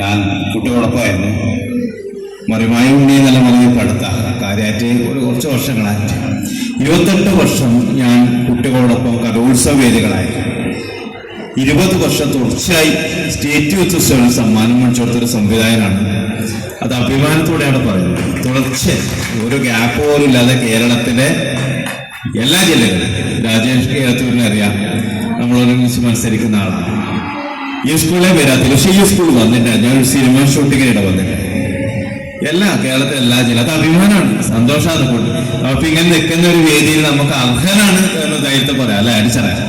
ഞാൻ കുട്ടികളൊപ്പമായിരുന്നു മറിമായി ഉണ്ണി നല്ല മലയിൽ പഠിത്ത കാര്യമായിട്ട് ഒരു കുറച്ച് വർഷങ്ങളായിട്ട്. ഇരുപത്തെട്ട് വർഷം ഞാൻ കുട്ടികളോടൊപ്പം കലോത്സവ വേദികളായി. ഇരുപത് വർഷം തുടർച്ചയായി സ്റ്റേറ്റ് യൂത്ത് ഉത്സവം സമ്മാനം മേടിച്ചെടുത്തൊരു സംവിധായകനാണ്. അത് അഭിമാനത്തോടെയാണ് പറയുന്നത്. തുടർച്ച ഒരു ഗ്യാപ്പ് പോലും ഇല്ലാതെ കേരളത്തിലെ എല്ലാ ജില്ലകളിലും. രാജേഷ് കേരളത്തിൽ അറിയാം. നമ്മളൊരുമിച്ച് മത്സരിക്കുന്ന ആളാണ്. ഈ സ്കൂളെ വരാത്തില്ല. പക്ഷേ ഈ സ്കൂൾ വന്നിട്ട് ഞാൻ ഒരു സിനിമ ഷൂട്ടിങ്ങിനിടെ വന്നിട്ട് എല്ലാ കേരളത്തിലെ എല്ലാ ജില്ല അത് അഭിമാനമാണ്. സന്തോഷമാണ് കൊണ്ട്. അപ്പൊ ഇങ്ങനെ നിൽക്കുന്ന ഒരു വേദിയിൽ നമുക്ക് അർഹനാണ് എന്ന് ധൈര്യത്തെ പറയാം. അല്ലെ അടിച്ചറിയാം.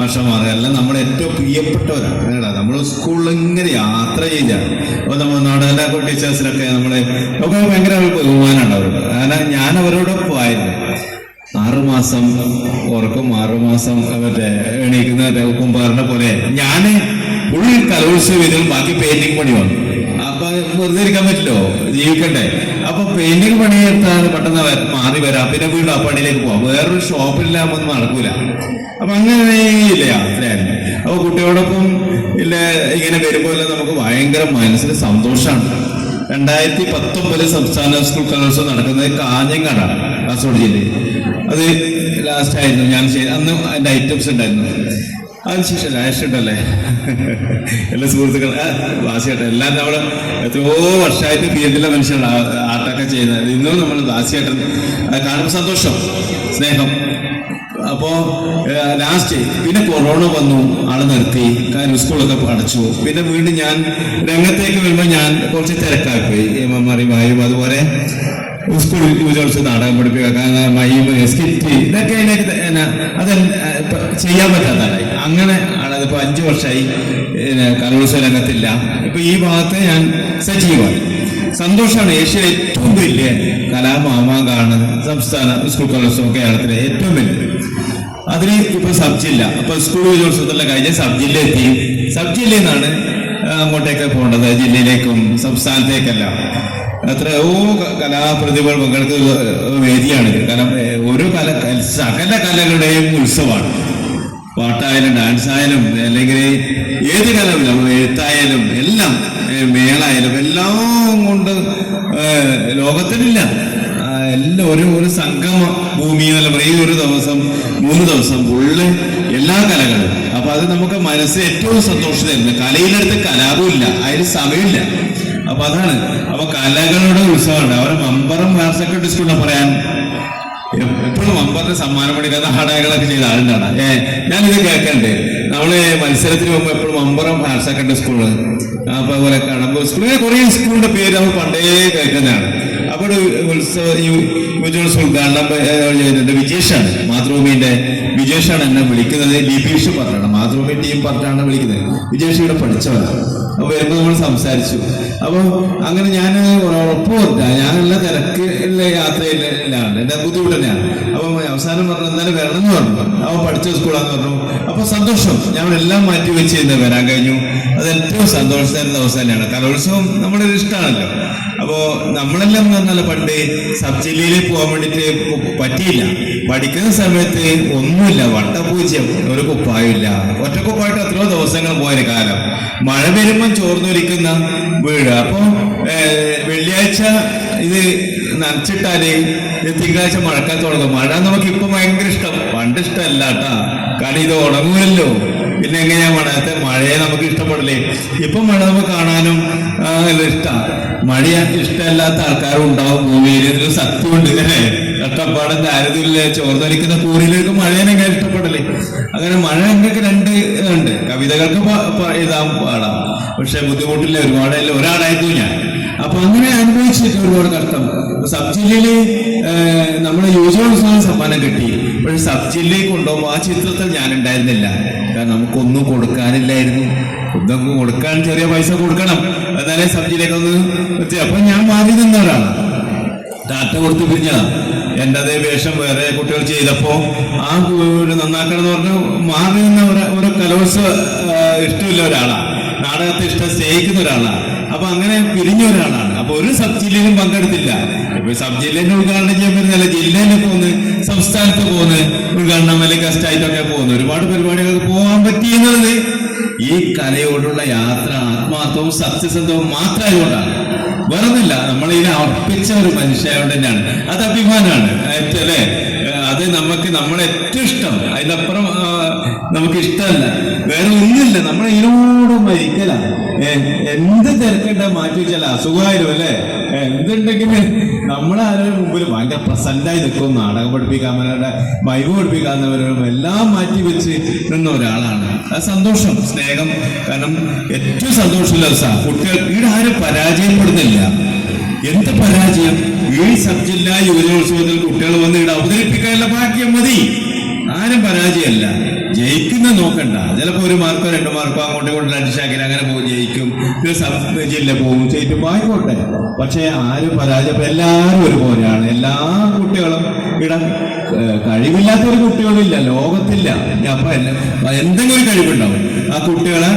പക്ഷെ എല്ലാം നമ്മുടെ ഏറ്റവും പ്രിയപ്പെട്ടവരാണ്. നമ്മൾ സ്കൂളിൽ ഇങ്ങനെ യാത്ര ചെയ്താണ് അപ്പൊ നമ്മൾ നാടകലാക്കോ ടീച്ചേഴ്സിനൊക്കെ നമ്മളെ ഒക്കെ ഭയങ്കര ബഹുമാനമാണ് അവർക്ക്. കാരണം ഞാൻ അവരോടൊപ്പം ആയിരുന്നു. ആറുമാസം ഉറക്കും ആറുമാസം മറ്റേ എണീക്കുന്ന കുമ്പാറിനെ പോലെ. ഞാൻ ഫുൾ കലോത്സവ വേദികൾ ബാക്കി പെയിന്റിംഗ് പണി വന്നു. അപ്പൊ വെറുതെ ഇരിക്കാൻ പറ്റില്ലോ? ജീവിക്കണ്ടേ? അപ്പൊ പെയിന്റിംഗ് പണി എടുത്താൽ പെട്ടെന്ന് മാറി വരാം. പിന്നെ വീണ്ടും ആ പണിയിലേക്ക് പോവാം. വേറൊരു ഷോപ്പില്ലാമോ നടക്കൂല. അപ്പൊ അങ്ങനെ ഇല്ല യാത്രയായിരുന്നു. അപ്പൊ കുട്ടിയോടൊപ്പം ഇല്ല ഇങ്ങനെ വരുമ്പോൾ നമുക്ക് ഭയങ്കര മനസ്സിന് സന്തോഷമാണ് രണ്ടായിരത്തി പത്തൊമ്പതിൽ സംസ്ഥാന സ്കൂൾ കലോത്സവം നടക്കുന്നത് കാഞ്ഞങ്ങാടാണ് കാസർഗോഡ് ജില്ലയിൽ. അത് ലാസ്റ്റ് ആയിരുന്നു. ഞാൻ അന്ന് അതിന്റെ ഐറ്റംസ് ഉണ്ടായിരുന്നു. അതിനുശേഷം ലാസ്റ്റ് ഉണ്ടല്ലേ? എല്ലാ സുഹൃത്തുക്കൾ ദാസിയായിട്ട് എല്ലാം നമ്മൾ എത്രയോ വർഷമായിട്ട് ഫീൽഡിലെ മനുഷ്യരാണ് ആർട്ടൊക്കെ ചെയ്യുന്നത് ഇന്നും നമ്മൾ ദാസിയായിട്ട് കാണുമ്പോൾ സന്തോഷം സ്നേഹം. അപ്പോ ലാസ്റ്റ് പിന്നെ കൊറോണ വന്നു ആൾ നിർത്തി കാര്യം സ്കൂളൊക്കെ അടച്ചു. പിന്നെ വീണ്ടും ഞാൻ രംഗത്തേക്ക് വരുമ്പോൾ ഞാൻ കുറച്ച് തിരക്കായി പോയി. വായും അതുപോലെ സ്കൂൾ യുവജോത്സവ നാടകം പഠിപ്പിക്കുക. മയും സ്കിറ്റ് ഇതൊക്കെ അതിനൊക്കെ അത് ചെയ്യാൻ പറ്റാത്തതായി അങ്ങനെ ആണ് അതിപ്പോ അഞ്ചു വർഷമായി കലോത്സവ രംഗത്തില്ല. ഇപ്പൊ ഈ ഭാഗത്ത് ഞാൻ സജീവമാണ് സന്തോഷമാണ്. ഏഷ്യയിലെ ഏറ്റവും വലിയ കലാമാമാങ്കാണ് സംസ്ഥാന സ്കൂൾ കലോത്സവം കേരളത്തിലെ ഏറ്റവും വലിയ. അതിന് ഇപ്പൊ സബ് ജില്ല. അപ്പൊ സ്കൂൾ യുവജോത്സവത്തിലെ കഴിഞ്ഞ് സബ് ജില്ല എത്തി. സബ് അങ്ങോട്ടേക്ക് പോകേണ്ടത് ജില്ലയിലേക്കും സംസ്ഥാനത്തേക്കെല്ലാം. എത്രയോ കലാപ്രതിഭ കലാപ്രതിഭകൾ പങ്കെടുക്കുന്ന വേദിയാണിത് കാരണം ഒരു കല സകല കലകളുടെയും ഉത്സവമാണ്. പാട്ടായാലും ഡാൻസ് ആയാലും അല്ലെങ്കിൽ ഏത് കലയിലും എഴുത്തായാലും എല്ലാം മേളായാലും എല്ലാം കൊണ്ട് ലോകത്തിലില്ല എല്ലാം ഒരു ഒരു സംഗമ ഭൂമി എന്നല്ല പറയും ഒരു ദിവസം മൂന്ന് ദിവസം ഫുള്ള് എല്ലാ കലകളും. അപ്പൊ അത് നമുക്ക് മനസ്സിൽ ഏറ്റവും സന്തോഷം തരുന്നത്. കലയിലെടുത്ത് ഇല്ല. അതിന് സമയമില്ല. അപ്പൊ അതാണ്. അപ്പൊ കലകളുടെ ഉത്സവമാണ്. അവരെ മമ്പറം ഹയർ സെക്കൻഡറി സ്കൂളിനെ പറയാൻ. എപ്പോഴും മമ്പറിന്റെ സമ്മാനം പഠിക്കാത്ത ഹടകളൊക്കെ ചെയ്ത ആളുണ്ടാണ്. ഏ ഞാനിത് കേൾക്കണ്ട്. നമ്മൾ മത്സരത്തിന് പോകുമ്പോൾ എപ്പോഴും മമ്പറം ഹയർ സെക്കൻഡറി സ്കൂൾ. അപ്പൊ അതുപോലെ കടമ്പൂർ സ്കൂൾ. കുറെ സ്കൂളിന്റെ പേര് നമ്മൾ പണ്ടേ കേൾക്കുന്നതാണ്. ഒരു ഉത്സവ യുവജോത്സവ ഉദ്ഘാടനം ചെയ്യുന്നുണ്ട് വിജേഷാണ്. മാതൃഭൂമിന്റെ വിജേഷാണ് എന്നെ വിളിക്കുന്നത്. ലിബീഷ് പറഞ്ഞാണ്. മാതൃഭൂമി ടീം പറഞ്ഞാണ് വിളിക്കുന്നത്. വിജേഷ് ഇവിടെ പഠിച്ചവരാണ് അപ്പൊ വരുമ്പോ നമ്മൾ സംസാരിച്ചു. അപ്പൊ അങ്ങനെ ഞാൻ ഉറപ്പ് പറഞ്ഞ ഞാനെല്ലാം തിരക്കിലെ യാത്രയിലാണ്. എന്റെ ബുദ്ധിമുട്ട് തന്നെയാണ്. അപ്പൊ അവസാനം പറഞ്ഞു എന്നാലും വരണം എന്ന് പറഞ്ഞു. അവൻ പഠിച്ച സ്കൂളാന്ന് പറഞ്ഞു. അപ്പൊ സന്തോഷം. ഞാൻ എല്ലാം മാറ്റി വെച്ച് തന്നെ വരാൻ കഴിഞ്ഞു. അത് ഏറ്റവും സന്തോഷം തരുന്ന അവസ്ഥ തന്നെയാണ്. കലോത്സവം നമ്മുടെ ഒരു ഇഷ്ടമാണല്ലോ. അപ്പോ നമ്മളെല്ലാം എന്ന് പറഞ്ഞാൽ പണ്ട് സബ് ജില്ലയിൽ പോകാൻ വേണ്ടിട്ട് പറ്റിയില്ല. പഠിക്കുന്ന സമയത്ത് ഒന്നുമില്ല. വട്ടപൂജ്യം ഒരു കുപ്പായില്ല ഒറ്റക്കുപ്പായിട്ട് എത്രയോ ദിവസങ്ങൾ പോയൊരു കാലം. മഴ വരുമ്പം ചോർന്നൊലിക്കുന്ന വീട്. അപ്പോൾ വെള്ളിയാഴ്ച ഇത് നനച്ചിട്ടാൽ തിങ്കളാഴ്ച മഴക്കാലത്ത് തുടങ്ങും. മഴ നമുക്ക് ഇപ്പൊ ഭയങ്കര ഇഷ്ടം. പണ്ട് ഇഷ്ടമല്ല കേട്ടാ കാരണം ഇത് ഉണങ്ങുമല്ലോ പിന്നെ എങ്ങനെയാ മഴത്തെ മഴയെ നമുക്ക് ഇഷ്ടപ്പെടില്ലേ? ഇപ്പൊ മഴ നമുക്ക് കാണാനും ഇഷ്ടമാണ് മഴ ഇഷ്ടമല്ലാത്ത ആൾക്കാരും ഉണ്ടാവും ഭൂമിയിൽ ഇതിൽ സത്യമുണ്ട്. ഇങ്ങനെ കഷ്ടപ്പാടും ദാരിദ്ര്യമില്ല ചോർന്നൊലിക്കുന്ന കൂറിലേക്ക് മഴേനെ എങ്ങനെ ഇഷ്ടപ്പെടലേ? അങ്ങനെ മഴ എങ്ങനെയൊക്കെ രണ്ട് ഉണ്ട്. കവിതകൾക്ക് എഴുതാൻ പാടാം. പക്ഷെ ബുദ്ധിമുട്ടില്ല. ഒരുപാടല്ല. ഒരാളായിരുന്നു ഞാൻ. അപ്പൊ അങ്ങനെ അനുഭവിച്ചിട്ട് ഒരുപാട് ഇപ്പൊ സബ് ജില്ലയിൽ നമ്മുടെ യുവജോത്സവം സമ്മാനം കിട്ടി. പക്ഷെ സബ് ജില്ലയിൽ കൊണ്ടുപോകുമ്പോൾ ആ ചിത്രത്തിൽ ഞാൻ ഉണ്ടായിരുന്നില്ല കാരണം നമുക്കൊന്നും കൊടുക്കാനില്ലായിരുന്നു. ഒന്നും കൊടുക്കാൻ ചെറിയ പൈസ കൊടുക്കണം. എന്നാലേ സബ് ജില്ലയിലേക്ക് ഒന്ന് അപ്പൊ ഞാൻ മാറി നിന്ന ഡാറ്റ ടാറ്റ കൊടുത്ത് പിരിഞ്ഞതാ. എന്റെ അതേ വേഷം വേറെ കുട്ടികൾ ചെയ്തപ്പോ ആ നന്നാക്കണം എന്ന് പറഞ്ഞു മാറി നിന്ന ഒരു കലോത്സവ ഇഷ്ടമില്ല ഒരാളാ. നാടകത്തെ ഇഷ്ടം സ്നേഹിക്കുന്ന ഒരാളാ. അപ്പൊ അങ്ങനെ പിരിഞ്ഞ ഒരാളാണ്. അപ്പൊ ഒരു സബ് ജില്ലയിലും പങ്കെടുത്തില്ല. ഇപ്പൊ സബ് ജില്ലേന്റെ ഉദ്ഘാടനം ചെയ്യാൻ പറ്റുന്നില്ല ജില്ലയിൽ പോകുന്നു സംസ്ഥാനത്ത് പോകുന്നു ഉദ്ഘാടനം അല്ലെങ്കിൽ ഗസ്റ്റായിട്ടൊക്കെ പോകുന്നു ഒരുപാട് പരിപാടികൾക്ക് പോകാൻ പറ്റിയെന്നുള്ളത് ഈ കലയോടുള്ള യാത്ര ആത്മാർത്ഥവും സത്യസന്ധവും മാത്രമായതുകൊണ്ടാണ്. വേറൊന്നുമില്ല. നമ്മളിതിനെ അർപ്പിച്ച ഒരു മനുഷ്യയോട് തന്നെയാണ്. അത് അഭിമാനമാണ് അല്ലേ? അത് നമുക്ക് നമ്മളെ ഏറ്റവും ഇഷ്ടം. അതിനപ്പുറം നമുക്ക് ഇഷ്ടമല്ല വേറെ ഒന്നുമില്ല. നമ്മൾ ഇതിനോട് മരിക്കല എന്ത് തിരക്കണ്ട മാറ്റി വെച്ചാൽ അസുഖമായിരുന്നു അല്ലേ? എന്തുണ്ടെങ്കിലും നമ്മളെ നമ്മളാരുടെ മുമ്പിൽ ഭയങ്കര പ്രസന്റായി നിൽക്കും. നാടകം പഠിപ്പിക്കാൻ അവരുടെ മൈവ് പഠിപ്പിക്കാവുന്നവരും എല്ലാം മാറ്റി വെച്ച് നിന്ന ഒരാളാണ്. അത് സന്തോഷം സ്നേഹം. കാരണം ഏറ്റവും സന്തോഷമുള്ള സാർ കുട്ടികൾ ഇവിടെ ആരും പരാജയപ്പെടുന്നില്ല. എന്ത് പരാജയം? ഈ സബ് ജില്ലാ യുവജനോത്സവത്തിൽ കുട്ടികൾ വന്ന് ഇവിടെ അവതരിപ്പിക്കാനുള്ള ഭാഗ്യം മതി. ആരും പരാജയമല്ല. ജയിക്കുന്ന നോക്കണ്ട. ചിലപ്പോ ഒരു മാർക്കോ രണ്ട് മാർക്കോ അങ്ങോട്ടും ഇങ്ങോട്ടും അടിച്ചാക്കി അങ്ങനെ പോകും ജയിക്കും. സബ് ജില്ല പോകും ജയിക്കും ആയിക്കോട്ടെ. പക്ഷെ ആരും പരാജയം എല്ലാവരും ഒരുപോലെയാണ്. എല്ലാ കുട്ടികളും ഇവിടെ ഏഹ്, കഴിവില്ലാത്ത ഒരു കുട്ടികളില്ല. ലോകത്തില്ല. അപ്പൊ എന്തെങ്കിലും കഴിവുണ്ടാവും. ആ കുട്ടികളെ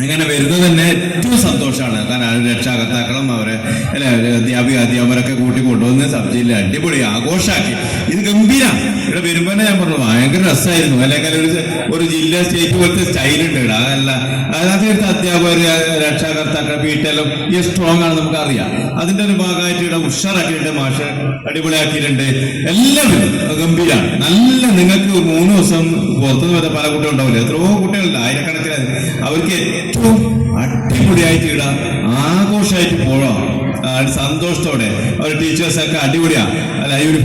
അങ്ങനെ വരുന്നത് തന്നെ ഏറ്റവും സന്തോഷമാണ്. കാരണം രക്ഷാകർത്താക്കളും അവരെ അല്ലെ അധ്യാപിക അധ്യാപകരൊക്കെ കൂട്ടി കൊണ്ടുവന്ന് സബ്ജിയിൽ അടിപൊളി ആഘോഷാക്കി. ഇത് ഗംഭീര. ഇവിടെ വരുമ്പോൾ ഞാൻ പറഞ്ഞു ഭയങ്കര രസമായിരുന്നു അല്ലെങ്കിൽ ഒരു ഒരു ജില്ല സ്റ്റേറ്റ് പോലത്തെ സ്റ്റൈലുണ്ട് ഇവിടെ. അതല്ല അതിനകത്ത് അധ്യാപകർ രക്ഷാകർത്താക്കൾ വീട്ടിലും ഈ സ്ട്രോങ് ആണ് നമുക്ക് അറിയാം അതിന്റെ ഒരു ഭാഗമായിട്ട് ഇവിടെ ഉഷാറാക്കിയിട്ടുണ്ട് മാഷ്. അടിപൊളിയാക്കിയിട്ടുണ്ട്. എല്ലാവരും ഗംഭീരാണ് നല്ല നിങ്ങൾക്ക് മൂന്ന് ദിവസം പുറത്തുനിന്ന് വരെ പല കുട്ടികൾ ഉണ്ടാവില്ല? എത്രയോ കുട്ടികളുണ്ട്. ആയിരക്കണക്കിന്. അവർക്ക് ഏറ്റവും അടിപൊളിയായിട്ട് ഇടാം ആഘോഷമായിട്ട് പോകാം സന്തോഷത്തോടെ. ഒരു ടീച്ചേഴ്സൊക്കെ അടിപൊളിയാ. അല്ല? ഈ ഒരു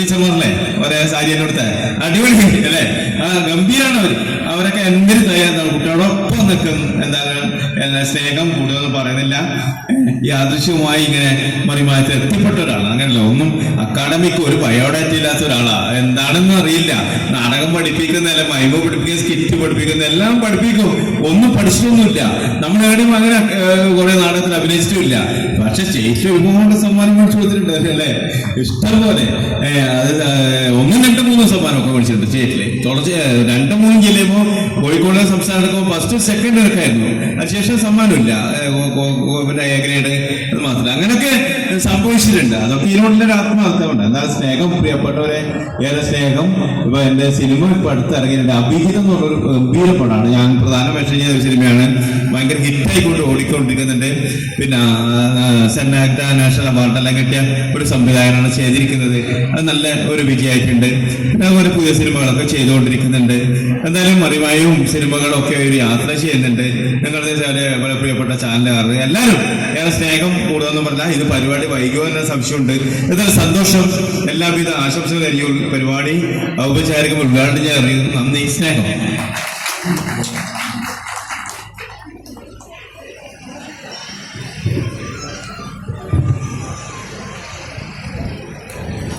ടീച്ചർമാരല്ലേ ഒരേ സാരി എന്നെ കൊടുത്ത. അടിപൊളി അല്ലേ? ആ ഗംഭീരാണ് അവർ അവരൊക്കെ എന്തിനു തയ്യാറാണ്? കുട്ടികളോടൊപ്പം നിൽക്കും. എന്താണ് സ്നേഹം കൂടുതലൊന്നും പറയുന്നില്ല യാദൃശ്യവുമായി ഇങ്ങനെ മറിമായത്തിൽ എത്തിപ്പെട്ട ഒരാളാണ്. അങ്ങനല്ല ഒന്നും അക്കാഡമിക്ക് ഒരു ബയോഡാറ്റ ഇല്ലാത്ത ഒരാളാ. എന്താണെന്ന് അറിയില്ല. നാടകം പഠിപ്പിക്കുന്നതല്ല മൈമ പഠിപ്പിക്കുന്ന സ്കിറ്റ് പഠിപ്പിക്കുന്ന എല്ലാം പഠിപ്പിക്കും. ഒന്നും പഠിച്ചിട്ടൊന്നുമില്ല. നമ്മൾ എവിടെയും അങ്ങനെ കുറെ നാടകത്തിൽ അഭിനയിച്ചിട്ടില്ല പക്ഷെ ചേച്ചി ഒരുപാട് സമ്മാനം മേടിച്ചു കൊടുത്തിട്ടുണ്ട് അല്ലേ? ഇഷ്ടം പോലെ ഏ, അത് ഏ, ഒന്നും രണ്ടും മൂന്നും സമ്മാനമൊക്കെ മേടിച്ചിട്ടുണ്ട് സ്റ്റേറ്റിൽ തുടർച്ച രണ്ടും മൂന്നും ചെല്ലുമ്പോൾ കോഴിക്കോട് സംസ്ഥാനത്തൊക്കെ ഫസ്റ്റ് സെക്കൻഡ് എടുക്കായിരുന്നു. അതിനുശേഷം സമ്മാനമില്ല. പിന്നെ എ ഗ്രേഡ് അത് മാത്രമല്ല. അങ്ങനെയൊക്കെ സംഭവിച്ചിട്ടുണ്ട്. അതൊക്കെ ഇതിനോടുള്ള ഒരു ആത്മാർത്ഥമുണ്ട്. എന്നാൽ സ്നേഹം പ്രിയപ്പെട്ടവരെ? ഏറെ സ്നേഹം. ഇപ്പൊ എന്റെ സിനിമ ഇപ്പൊ അടുത്തിറങ്ങിയിട്ടുണ്ട്. അഭിഹിതം എന്ന് പറഞ്ഞൊരു ഗംഭീര പടമാണ്. ഞാൻ പ്രധാന വേഷം ചെയ്ത സിനിമയാണ്. ഭയങ്കര ഹിറ്റായിക്കൊണ്ട് ഓടിക്കൊണ്ടിരിക്കുന്നുണ്ട്. പിന്നെ സെന്നാക്ട നാഷണൽ അവാർഡെല്ലാം കിട്ടിയ ഒരു സംവിധായകനാണ് ചെയ്തിരിക്കുന്നത്. അത് നല്ല ഒരു വിജയമായിട്ടുണ്ട്. പിന്നെ അതുപോലെ പുതിയ സിനിമകളൊക്കെ ചെയ്തുകൊണ്ടിരിക്കുന്നുണ്ട്. എന്തായാലും മറിവായും സിനിമകളൊക്കെ ഒരു യാത്ര ചെയ്യുന്നുണ്ട്. നിങ്ങളുടെ വളരെ പ്രിയപ്പെട്ട ചാനലുകാർ എല്ലാവരും ഏറെ സ്നേഹം കൂടുതലൊന്നും പറഞ്ഞാൽ ഇത് പരിപാടി വൈകുമോ എന്ന സംശയമുണ്ട്. എന്നാൽ സന്തോഷം എല്ലാവിധ ആശംസകൾ അറിയും പരിപാടി ഔപചാരികം ഉദ്ഘാടനം ചെയ്യാൻ നന്ദി സ്നേഹം.